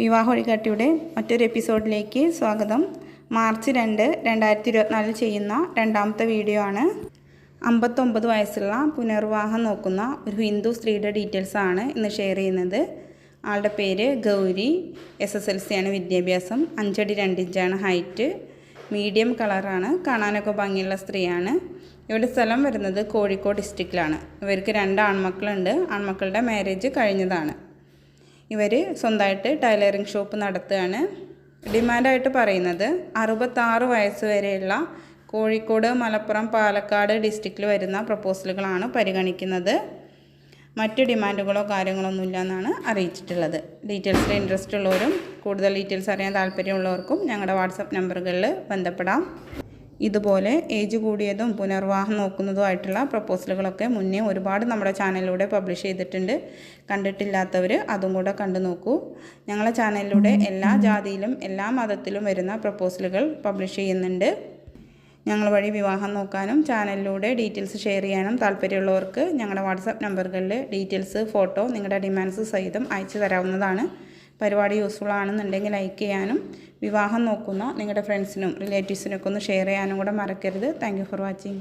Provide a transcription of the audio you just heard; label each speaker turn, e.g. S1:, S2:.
S1: വിവാഹ വഴികാട്ടിയുടെ മറ്റൊരു എപ്പിസോഡിലേക്ക് സ്വാഗതം. മാർച്ച് രണ്ട് രണ്ടായിരത്തി ഇരുപത്തിനാലിൽ ചെയ്യുന്ന രണ്ടാമത്തെ വീഡിയോ ആണ്. അമ്പത്തൊമ്പത് വയസ്സുള്ള പുനർവിവാഹം നോക്കുന്ന ഒരു ഹിന്ദു സ്ത്രീയുടെ ഡീറ്റെയിൽസ് ആണ് ഇന്ന് ഷെയർ ചെയ്യുന്നത്. ആളുടെ പേര് Gauri S S L C ആണ് വിദ്യാഭ്യാസം അഞ്ചടി രണ്ടിഞ്ചാണ് ഹൈറ്റ് മീഡിയം കളറാണ് കാണാനൊക്കെ ഭംഗിയുള്ള സ്ത്രീയാണ്. ഇവരുടെ സ്ഥലം വരുന്നത് കോഴിക്കോട് ഡിസ്ട്രിക്റ്റിലാണ് ഇവർക്ക് രണ്ട് ആൺമക്കളുണ്ട്. ആൺമക്കളുടെ മാരേജ് കഴിഞ്ഞതാണ്. ഇവർ സ്വന്തമായിട്ട് ടൈലറിംഗ് ഷോപ്പ് നടത്തുകയാണ്. ഡിമാൻഡായിട്ട് പറയുന്നത് അറുപത്താറ് വയസ്സ് വരെയുള്ള കോഴിക്കോട് മലപ്പുറം പാലക്കാട് ഡിസ്ട്രിക്റ്റിൽ വരുന്ന പ്രപ്പോസലുകളാണ് പരിഗണിക്കുന്നത്. മറ്റ് ഡിമാൻഡുകളോ കാര്യങ്ങളൊന്നും ഇല്ല എന്നാണ് അറിയിച്ചിട്ടുള്ളത്. ഡീറ്റെയിൽസിൽ ഇൻട്രസ്റ്റ് ഉള്ളവരും കൂടുതൽ ഡീറ്റെയിൽസ് അറിയാൻ താല്പര്യമുള്ളവർക്കും ഞങ്ങളുടെ വാട്സപ്പ് നമ്പറുകളിൽ ബന്ധപ്പെടാം. ഇതുപോലെ ഏജ് കൂടിയതും പുനർവാഹം നോക്കുന്നതുമായിട്ടുള്ള പ്രപ്പോസലുകളൊക്കെ മുന്നേ ഒരുപാട് നമ്മുടെ ചാനലിലൂടെ പബ്ലിഷ് ചെയ്തിട്ടുണ്ട്. കണ്ടിട്ടില്ലാത്തവർ അതും കൂടെ കണ്ടു നോക്കൂ. ഞങ്ങളെ ചാനലിലൂടെ എല്ലാ ജാതിയിലും എല്ലാ മതത്തിലും വരുന്ന പ്രപ്പോസലുകൾ പബ്ലിഷ് ചെയ്യുന്നുണ്ട്. ഞങ്ങൾ വഴി വിവാഹം നോക്കാനും ചാനലിലൂടെ ഡീറ്റെയിൽസ് ഷെയർ ചെയ്യാനും താല്പര്യമുള്ളവർക്ക് ഞങ്ങളുടെ വാട്സാപ്പ് നമ്പറുകളിൽ ഡീറ്റെയിൽസ് ഫോട്ടോ നിങ്ങളുടെ ഡിമാൻഡ്സ് സഹിതം അയച്ചു തരാവുന്നതാണ്. പരിപാടി യൂസ്ഫുൾ ആണെന്നുണ്ടെങ്കിൽ ലൈക്ക് ചെയ്യാനും വിവാഹം നോക്കുന്ന നിങ്ങളുടെ ഫ്രണ്ട്സിനും റിലേറ്റീവ്സിനൊക്കെ ഒന്ന് ഷെയർ ചെയ്യാനും കൂടെ മറക്കരുത്. Thank for watching